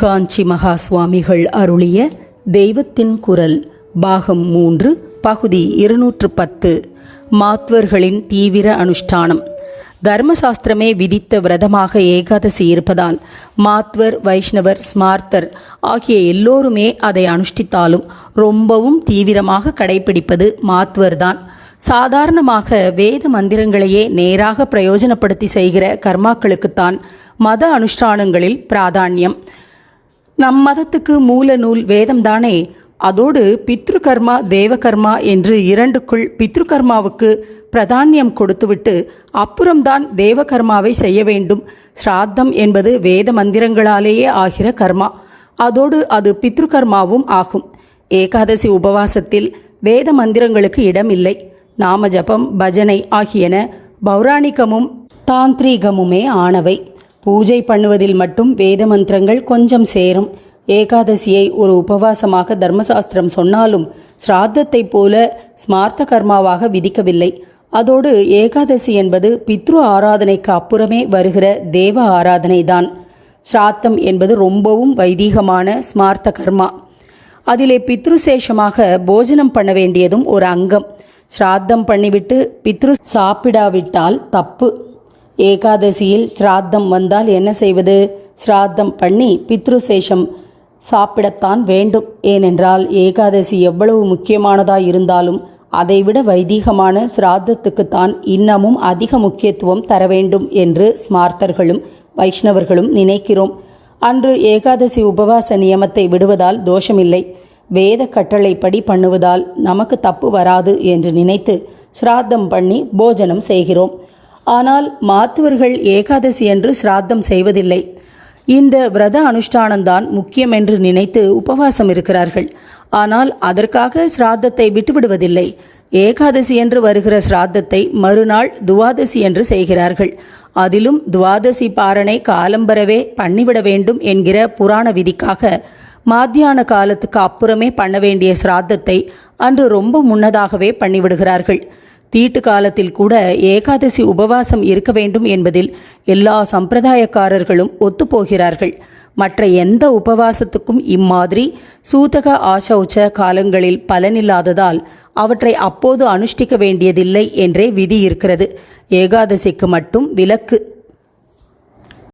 காஞ்சி மகா சுவாமிகள் அருளிய தெய்வத்தின் குரல் பாகம் மூன்று பகுதி இருநூற்று பத்து மாத்வர்களின் தீவிர அனுஷ்டானம். தர்மசாஸ்திரமே விதித்த விரதமாக ஏகாதசி இருப்பதால் மாத்வர் வைஷ்ணவர் ஸ்மார்த்தர் ஆகிய எல்லோருமே அதை அனுஷ்டித்தாலும் ரொம்பவும் தீவிரமாக கடைபிடிப்பது மாத்வர்தான். சாதாரணமாக வேத மந்திரங்களையே நேராக பிரயோஜனப்படுத்தி செய்கிற கர்மாக்களுக்குத்தான் மத அனுஷ்டானங்களில் பிராதானியம். நம் மதத்துக்கு மூல நூல் வேதம்தானே? அதோடு பித்ருகர்மா தேவகர்மா என்று இரண்டுக்குள் பித்ருகர்மாவுக்கு பிரதானியம் கொடுத்துவிட்டு அப்புறம்தான் தேவகர்மாவை செய்ய வேண்டும். ஸ்ராத்தம் என்பது வேத மந்திரங்களாலேயே ஆகிற கர்மா. அதோடு அது பித்ருகர்மாவும் ஆகும். ஏகாதசி உபவாசத்தில் வேத மந்திரங்களுக்கு இடமில்லை. நாம ஜபம் பஜனை ஆகியன பௌராணிகமும் தாந்திரீகமுமே ஆனவை. பூஜை பண்ணுவதில் மட்டும் வேத மந்திரங்கள் கொஞ்சம் சேரும். ஏகாதசியை ஒரு உபவாசமாக தர்மசாஸ்திரம் சொன்னாலும் ஸ்ராத்தத்தைப் போல ஸ்மார்த்த கர்மாவாக விதிக்கவில்லை. அதோடு ஏகாதசி என்பது பித்ரு ஆராதனைக்கு அப்புறமே வருகிற தேவ ஆராதனைதான். ஸ்ராத்தம் என்பது ரொம்பவும் வைதீகமான ஸ்மார்த்த கர்மா. அதிலே பித்ருசேஷமாக போஜனம் பண்ண வேண்டியதும் ஒரு அங்கம். ஸ்ராத்தம் பண்ணிவிட்டு பித்ரு சாப்பிடாவிட்டால் தப்பு. ஏகாதசியில் ஸ்ராத்தம் வந்தால் என்ன செய்வது? ஸ்ராத்தம் பண்ணி பித்ருசேஷம் சாப்பிடத்தான் வேண்டும். ஏனென்றால் ஏகாதசி எவ்வளவு முக்கியமானதாக இருந்தாலும் அதைவிட வைதீகமான சிராத்தத்துக்குத்தான் இன்னமும் அதிக முக்கியத்துவம் தர வேண்டும் என்று ஸ்மார்த்தர்களும் வைஷ்ணவர்களும் நினைக்கிறோம். அன்று ஏகாதசி உபவாச நியமத்தை விடுவதால் தோஷமில்லை. வேத கட்டளைப்படி பண்ணுவதால் நமக்கு தப்பு வராது என்று நினைத்து சிராத்தம் பண்ணி போஜனம் செய்கிறோம். ஆனால் மாத்துவர்கள் ஏகாதசி என்று சிராத்தம் செய்வதில்லை. இந்த விரத அனுஷ்டானம்தான் முக்கியம் என்று நினைத்து உபவாசம் இருக்கிறார்கள். ஆனால் அதற்காக சிராத்தத்தை விட்டுவிடுவதில்லை. ஏகாதசி என்று வருகிற சிராத்தத்தை மறுநாள் துவாதசி என்று செய்கிறார்கள். அதிலும் துவாதசி பாரணை காலம்பரவே பண்ணிவிட வேண்டும் என்கிற புராண விதிக்காக மாத்தியான காலத்துக்கு அப்புறமே பண்ண வேண்டிய சிராத்தத்தை அன்று ரொம்ப முன்னதாகவே பண்ணிவிடுகிறார்கள். தீட்டு காலத்தில் கூட ஏகாதசி உபவாசம் இருக்க வேண்டும் என்பதில் எல்லா சம்பிரதாயக்காரர்களும் ஒத்துப்போகிறார்கள். மற்ற எந்த உபவாசத்துக்கும் இம்மாதிரி சூதக ஆசௌச்ச காலங்களில் பலனில்லாததால் அவற்றை அப்போது அனுஷ்டிக்க வேண்டியதில்லை என்றே விதி இருக்கிறது. ஏகாதசிக்கு மட்டும் விலக்கு